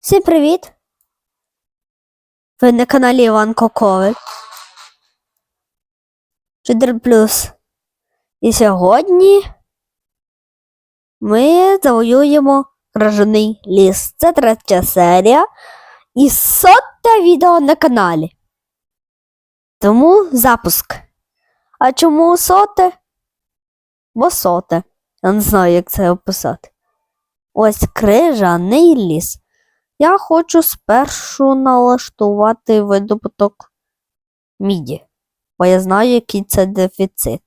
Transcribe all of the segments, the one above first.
Всім привіт! Ви на каналі Іван Коковик. 4 плюс. І сьогодні ми завоюємо Кражаний ліс. Це третя серія і соте відео на каналі. Тому запуск. А чому соте? Бо соте. Я не знаю, як це описати. Ось крижаний ліс. Я хочу спершу налаштувати видобуток міді, бо я знаю, який це дефіцит.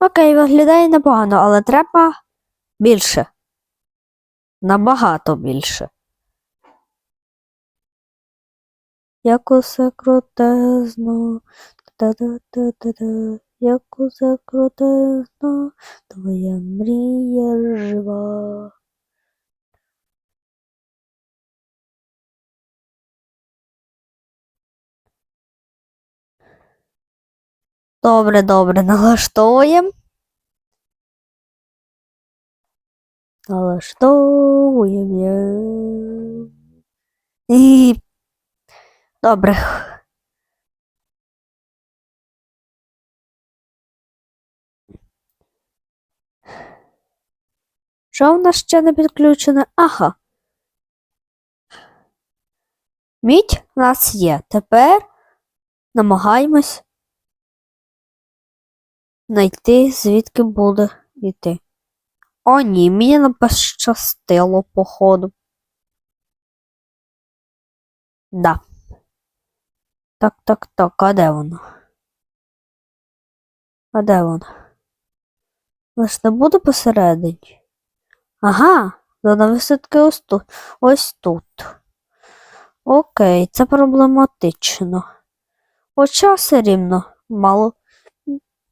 Окей, виглядає непогано, але треба більше. Набагато більше. Як усе крутезно, та-та-та-та-та, як усе крутезно, твоя мрія жива. Добре, добре, налаштовуємо. Налаштовуємо. І Добре. Що в нас ще не підключене? Ага. Мідь у нас є. Тепер намагаємось знайти, звідки буде йти. О, ні, мені не пощастило, походу. Да. Так, так, так, а де воно? А де воно? Лиш не буде посередині. Ага, вона все-таки ось тут. Ось тут. Окей, це проблематично. Хоча все рівно мало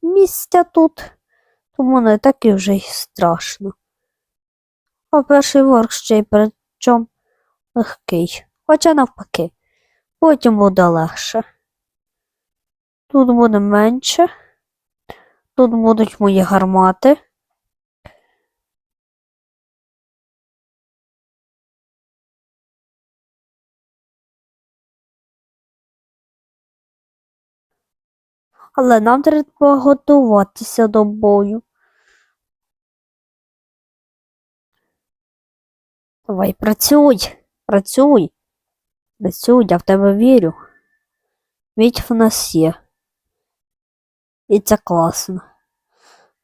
місця тут, тому не так і вже й страшно. А перший ворк ще й причому легкий. Хоча навпаки. Потім буде легше. Тут буде менше. Тут будуть мої гармати. Але нам треба готуватися до бою. Давай, працюй, працюй. Працюй, я в тебе вірю. Ведь в нас є. І це класно.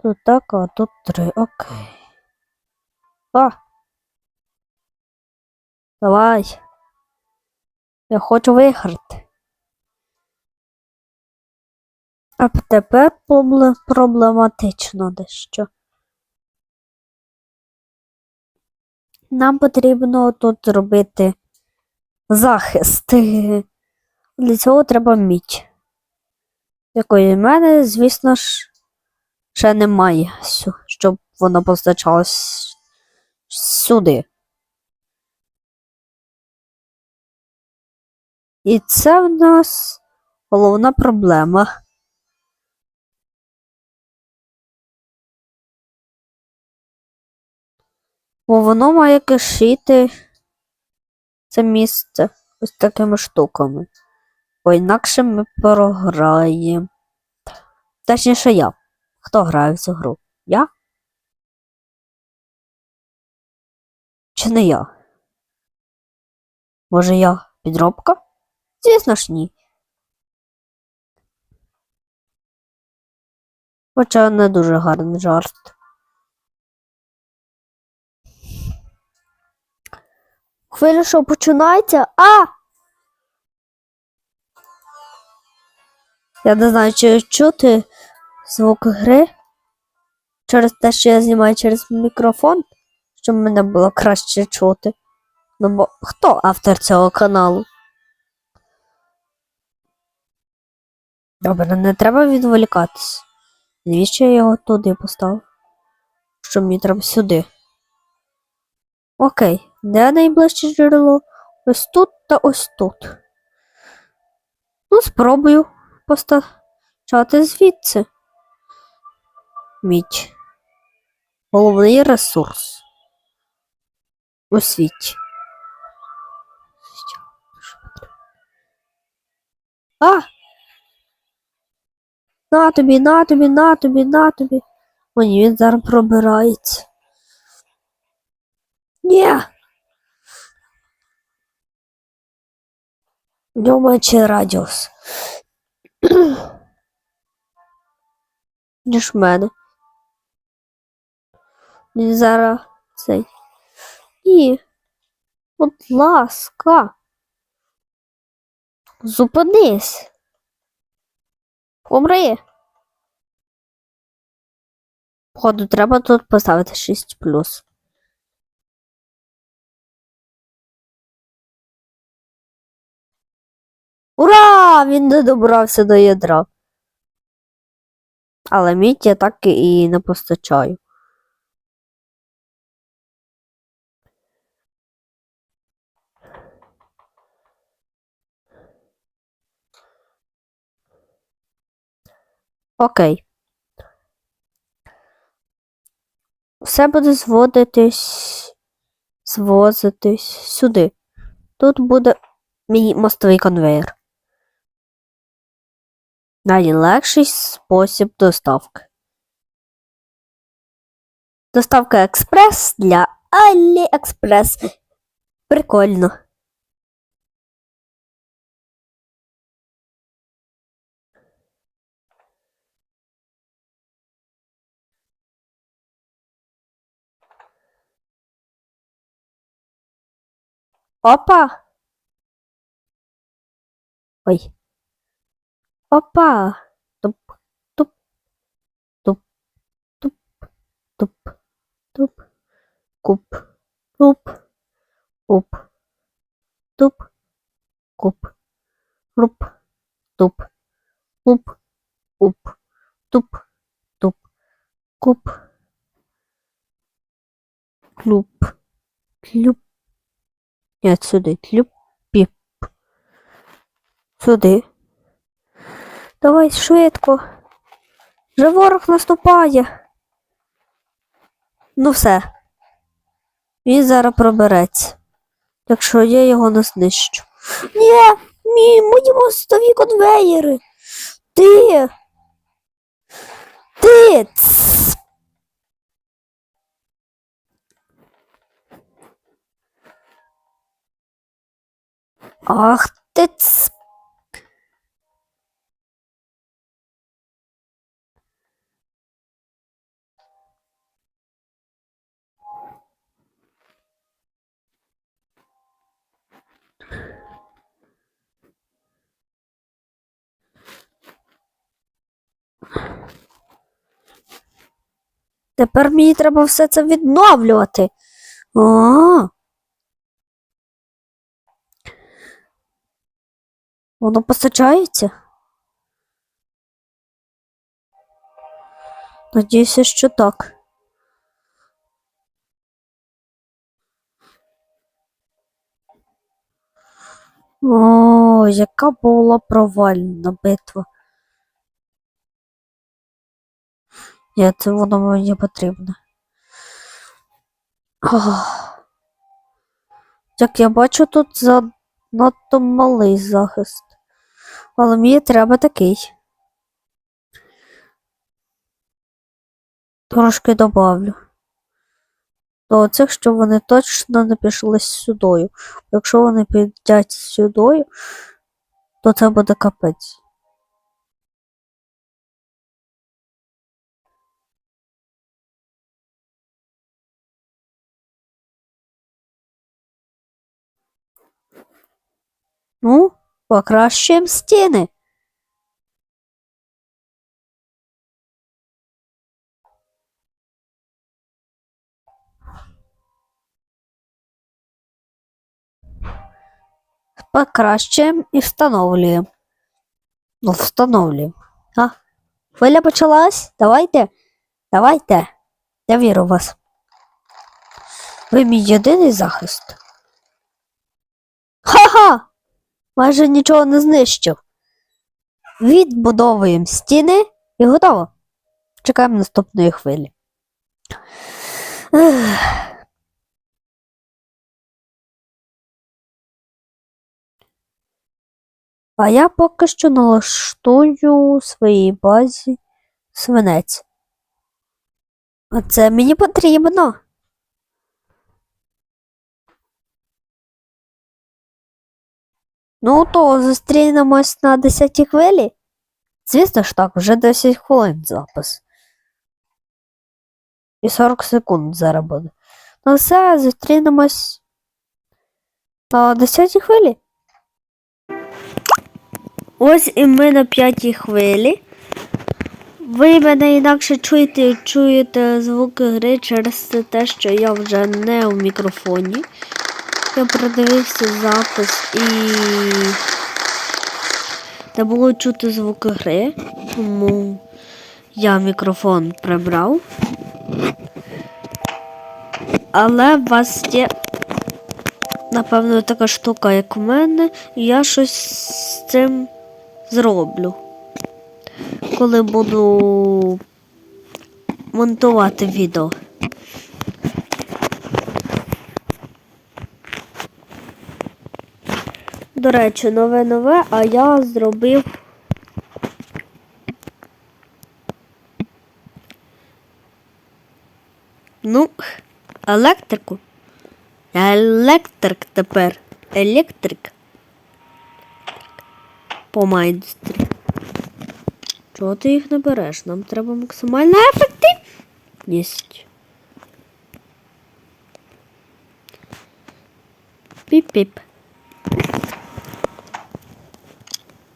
Тут так, а тут три. Окей. А. Давай. Я хочу виграти. А тепер проблематично дещо. Нам потрібно тут зробити захист. Для цього треба мідь. Якої в мене, звісно ж, ще немає, щоб вона постачалась сюди. І це в нас головна проблема. Бо воно має кишити це місце ось такими штуками. Бо інакше ми програємо. Точніше я. Хто грає в цю гру? Я? Чи не я? Може я підробка? Звісно ж ні. Хоча не дуже гарний жарт. Хвиля що починається? А! Я не знаю, чи чути звук гри через те, що я знімаю через мікрофон, щоб мене було краще чути. Ну бо хто автор цього каналу? Добре, не треба відволікатись. Навіщо я його туди поставив? Що мені треба сюди? Окей, де найближче джерело? Ось тут та ось тут. Ну, спробую поставити. Чати звідси. Мідь. Головний ресурс. У світі. А! На тобі, на тобі, на тобі, на тобі. О, ні, він зараз пробирається. Ні. Нього радіус. Ніж мене. Він зараз цей. І, будь ласка. Зупинись. Помри. Походу, треба тут поставити 6 Ура! Він не добрався до ядра. Але мідь я так і не постачаю. Окей. Все буде зводитись, звозитись сюди. Тут буде мій мостовий конвейер. Найлегший спосіб доставки. Доставка експрес для AliExpress. Прикольно. Опа. Ой. Опа. Туп, туп, туп, туп, туп, туп, куп, туп, уп, туп, куп, руп, туп, уп, уп, туп, туп, куп, клюп, клюп. Нет, сюди. Тлюп, піп. Сюди. Давай швидко. Вже ворог наступає. Ну все. Він зараз пробереться. Якщо я його не знищу. Ні, мій, мої мостові конвеєри. Ти. Ти. Тс. Ах ти ц. Тепер мені треба все це відновлювати. А. Воно постачається? Надіюся, що так. О, яка була провальна битва. Ні, це воно мені потрібно. Ах. Як я бачу, тут занадто малий захист. Але мені треба такий. Трошки добавлю. До оцих, що вони точно не пішли сюдою. Якщо вони підуть сюдою, то це буде капець. Ну, покращуємо стіни. Покращуємо і встановлюємо. Ну, встановлюємо. А? Хвиля почалась? Давайте. Давайте. Я вірю в вас. Ви мій єдиний захист. Ха-ха! Майже нічого не знищив. Відбудовуємо стіни і готово. Чекаємо наступної хвилі. А я поки що налаштую своїй базі свинець. А це мені потрібно. Ну, то зустрінемось на 10 хвилі. Звісно ж так, вже 10 хвилин запис. І 40 секунд зараз буде. Ну все, зустрінемось на 10 хвилі. Ось і ми на п'ятій хвилі. Ви мене інакше чуєте, чуєте звуки гри через те, що я вже не у мікрофоні. Я продивився запис і не було чути звуки гри, тому я мікрофон прибрав. Але у вас є, напевно, така штука, як у мене, і я щось з цим зроблю. Коли буду монтувати відео. До речі, нове нове, а я зробив. Ну, електрику. Електрик тепер. Електрик. По майстрі. Чого ти їх не береш? Нам треба максимальна ефективність. Піп-піп.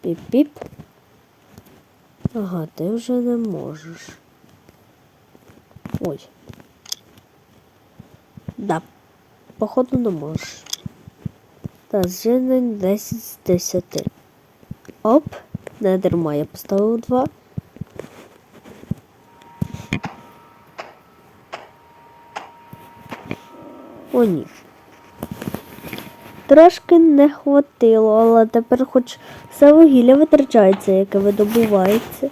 Піп-піп. Ага, ти вже не можеш. Ой. Да, походу не можеш. Та зжинень 10 з 10. Оп, не дарма, я поставив 2. О, ні. Трошки не хватило, але тепер хоч все вугілля витрачається, яке видобувається.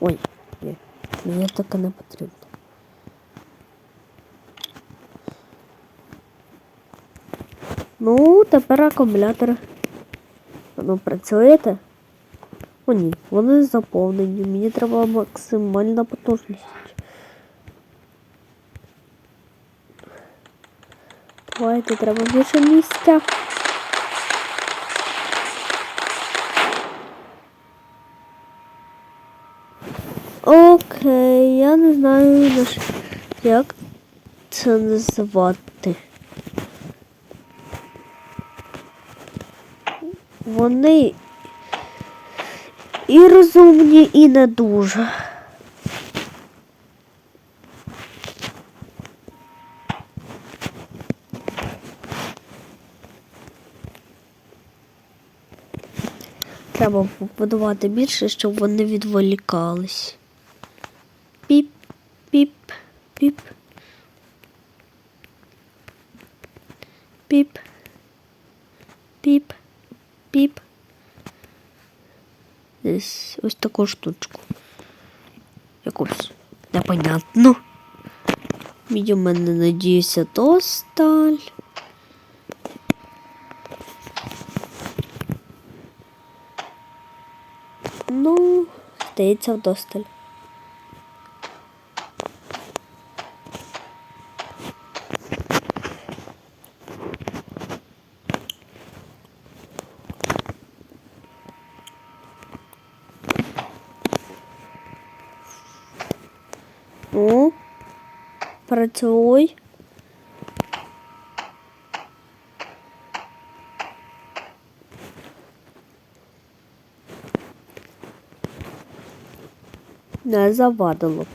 Ой, ні, мені таке не потрібно. Ну, тепер акумулятор. Ну, працюєте? О, ні, вони заповнені. Мені треба максимальна потужність. Давайте треба більше місця. Окей, я не знаю, на як це називати. Вони і розумні, і не дуже. Треба побудувати більше, щоб вони відволікались. Піп, піп, піп. Піп. Піп. Піп. Десь ось таку штучку. Якусь непонятну. Мені в мене надіюся досталь. Ну, здається, вдосталь. Працюй. Не завадило.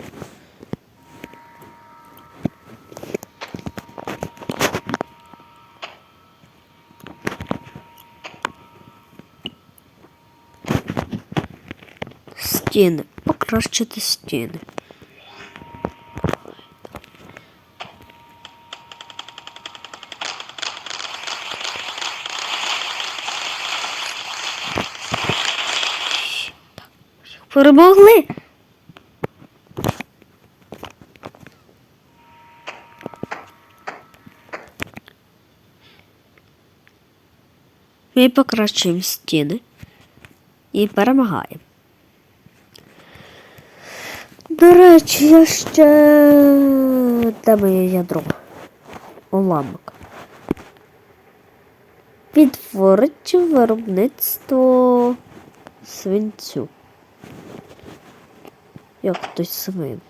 Стіни. Покращити стіни. Перемогли. Ми покращуємо стіни і перемагаємо. До речі, я ще де моє ядро? Уламок. Підтворить виробництво свинцю. Як хтось свин.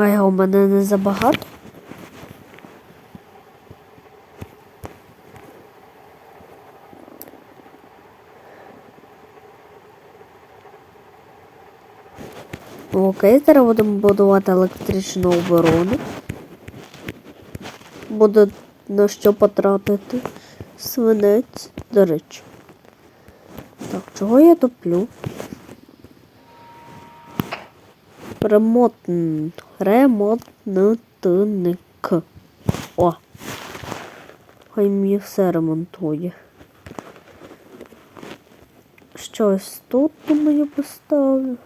А його в мене не забагато. Окей, зараз будемо будувати електричну оборону. Буде на що потратити свинець, до речі. Так, чого я топлю? Ремонтн. Ремонтник. О. Хай мені все ремонтує. Щось тут думаю поставлю.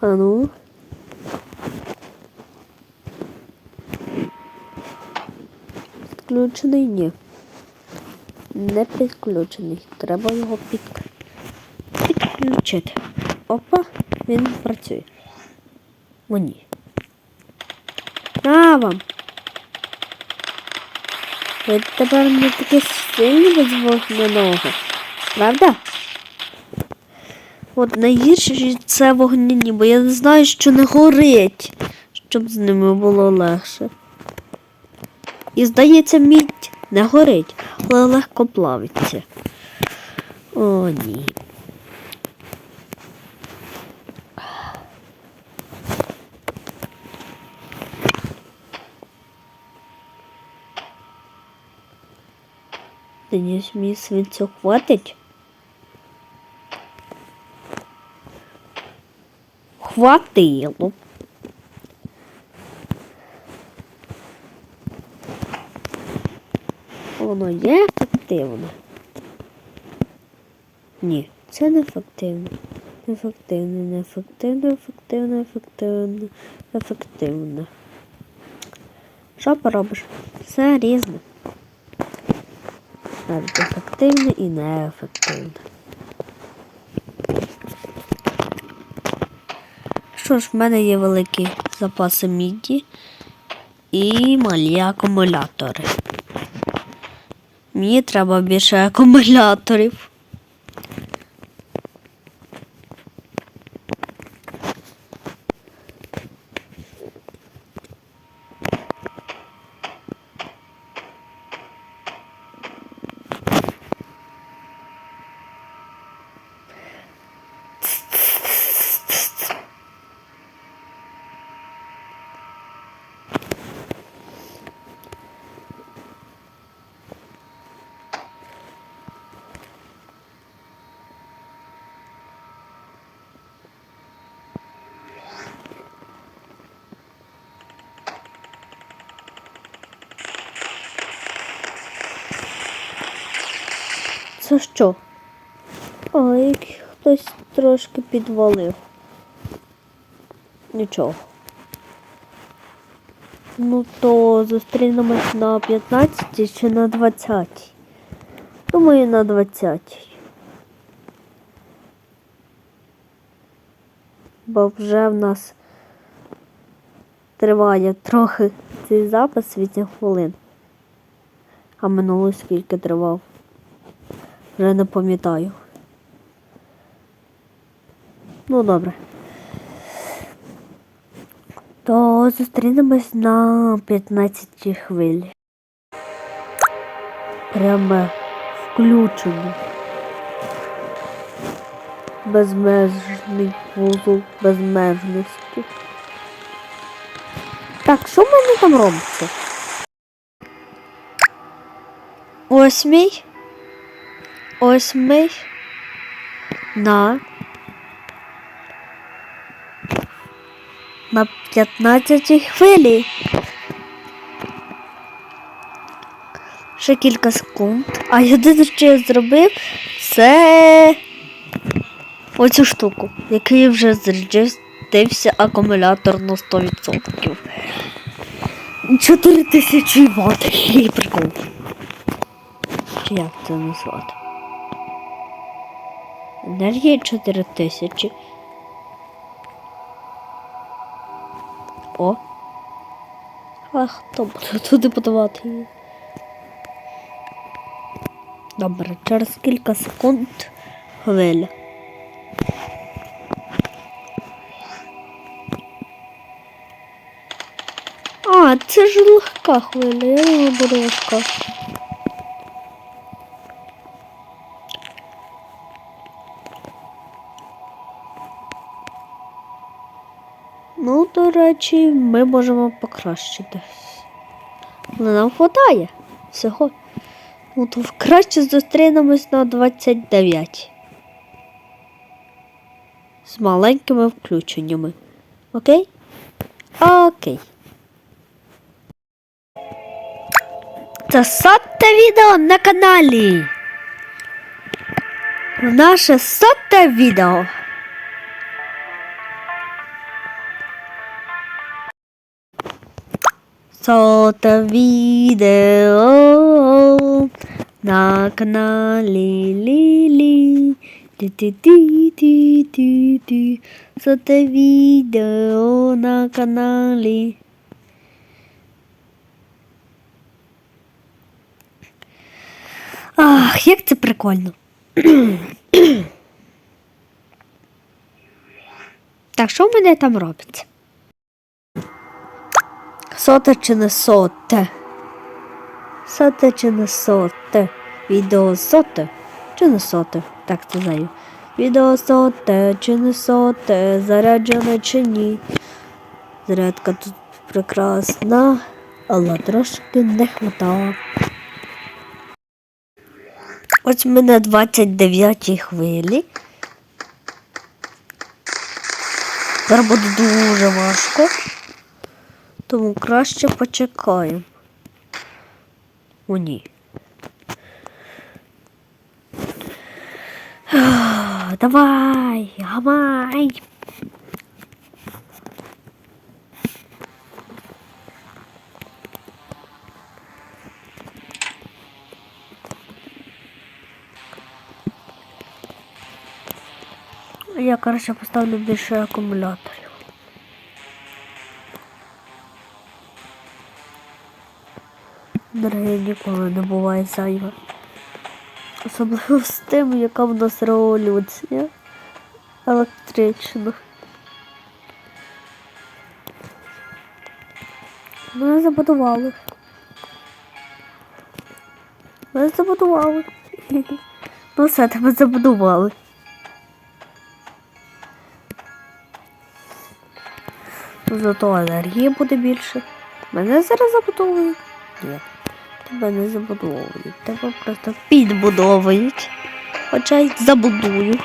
А ну. Підключений? Ні. Не підключений. Треба його під... підключити. Опа, він працює. О, ні. На вам. Ви тепер не такі сильні без вогняного. Правда? От найгірше це вогняні, бо я не знаю, що не горить, щоб з ними було легше. І здається, мідь не горить, але легко плавиться. О, ні. Денис, мені свинцю хватить? Хватило. Воно є ефективно. Ні, це не ефективно. Ефективно, неефективно, ефективно, ефективно, ефективно. Що поробиш? Все різне. Навіть ефективно і неефективно. Що ж, в мене є великі запаси міді і малі акумулятори. Мені треба більше акумуляторів. Це що? А, як хтось трошки підвалив. Нічого. Ну то зустрінемось на 15 чи на 20. Думаю, на 20. Бо вже в нас триває трохи цей запис 8 хвилин. А минуло скільки тривав? Вже не пам'ятаю. Ну, добре. То зустрінемось на 15 хвилі. Прямо включено. Безмежний вузол безмежності. Так, що в мене там робиться? Ось мій. Ось Осьмий на на 15 хвилі. Ще кілька секунд. А єдине, що я зробив, це оцю штуку, який вже зарядився акумулятор на 100%. 4000 ватт. Прикол. Як це назвати? Енергія 4000. О. А хто буде туди подавати її? Добре, через кілька секунд хвиля. А, це ж легка хвиля, я думаю, буде легка. Речі, ми можемо покращити. Але нам хватає всього. Ну, то краще зустрінемось на 29. З маленькими включеннями. Окей? Окей. Це соте відео на каналі. Наше соте відео. Соте відео на каналі Лілі. Ті-ті-ті-ті-ті-ті. Соте відео на каналі. Ах, як це прикольно. так, що в мене там робиться? Соте чи не соте? Соте чи не соте? Відео соте чи не соте? Так сказаю. Відео соте чи не соте? Заряджене чи ні? Зарядка тут прекрасна, але трошки не хватає. Ось ми на 29 хвилі. Зараз буде дуже важко. Тому краще почекаємо. О, ні. Давай, гамай. Я, коротше, поставлю більше акумуляторів. Дорогі ніколи не буває зайва. Особливо з тим, яка в нас революція електрична. Мене забудували. Мене забудували. Ну все, тебе забудували. Зато енергії буде більше. Мене зараз забудовують. Ні. Тебе не забудовують. Тебе просто підбудовують. Хоча й забудую.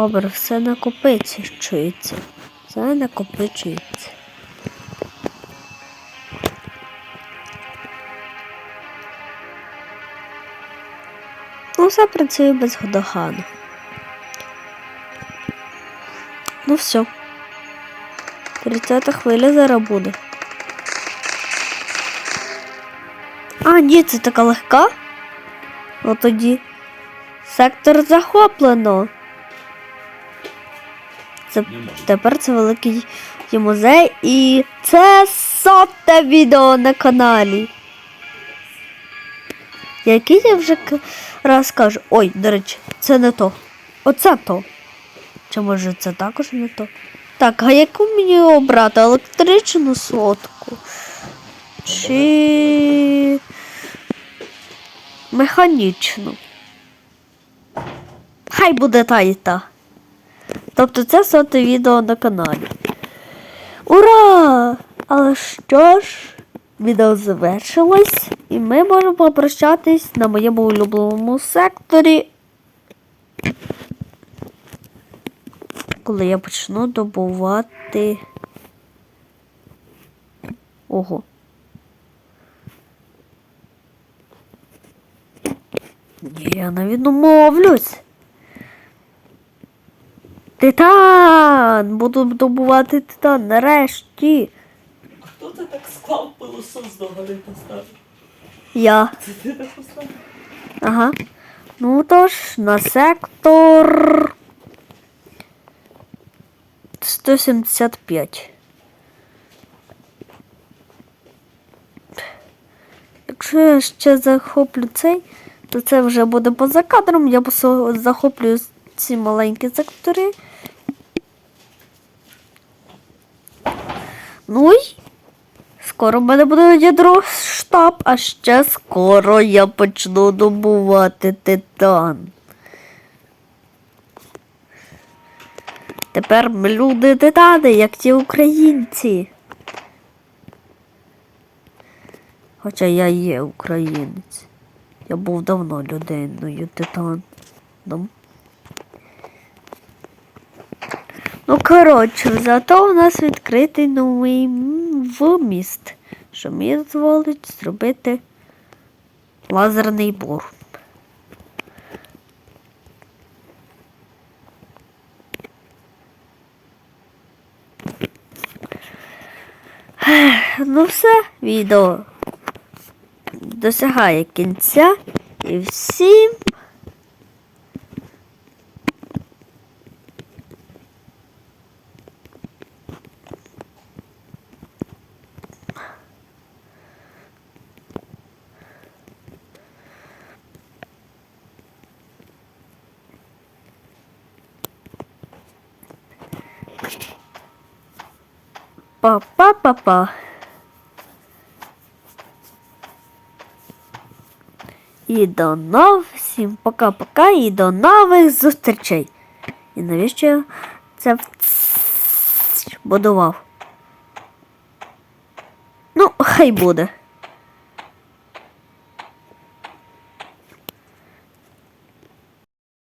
Добре, все накопичується. Все накопичується. Ну, все працює без годогану. Ну все. 30 хвиля зараз буде. А, ні, це така легка. Ну тоді сектор захоплено. Це тепер це великий музей і це соте відео на каналі. Який я вже раз кажу. Ой, до речі, це не то. Оце то. Чи може це також не то? Так, а яку мені обрати? Електричну сотку? Чи механічну. Хай буде та і та. Тобто це соте відео на каналі. Ура! Але що ж, відео завершилось, і ми можемо попрощатись на моєму улюбленому секторі. Коли я почну добувати. Ого. Я не відмовлюсь. Титан! Буду добувати титан нарешті. А хто це так склав пилосос до голи поставив? Я. Це ти так поставив? Ага. Ну тож, на сектор 175. Якщо я ще захоплю цей, то це вже буде поза кадром. Я захоплю ці маленькі сектори. Ну й Скоро в мене буде ядро штаб, а ще скоро я почну добувати титан. Тепер ми люди титани, як ті українці. Хоча я є українець. Я був давно людиною титаном. Ну, коротше, зато у нас відкритий новий вміст, що мені дозволить зробити лазерний бур. Ну все, відео досягає кінця і всім па-па-па-па. І до нових всім пока-пока і до нових зустрічей. І навіщо я це будував? Ну, хай буде.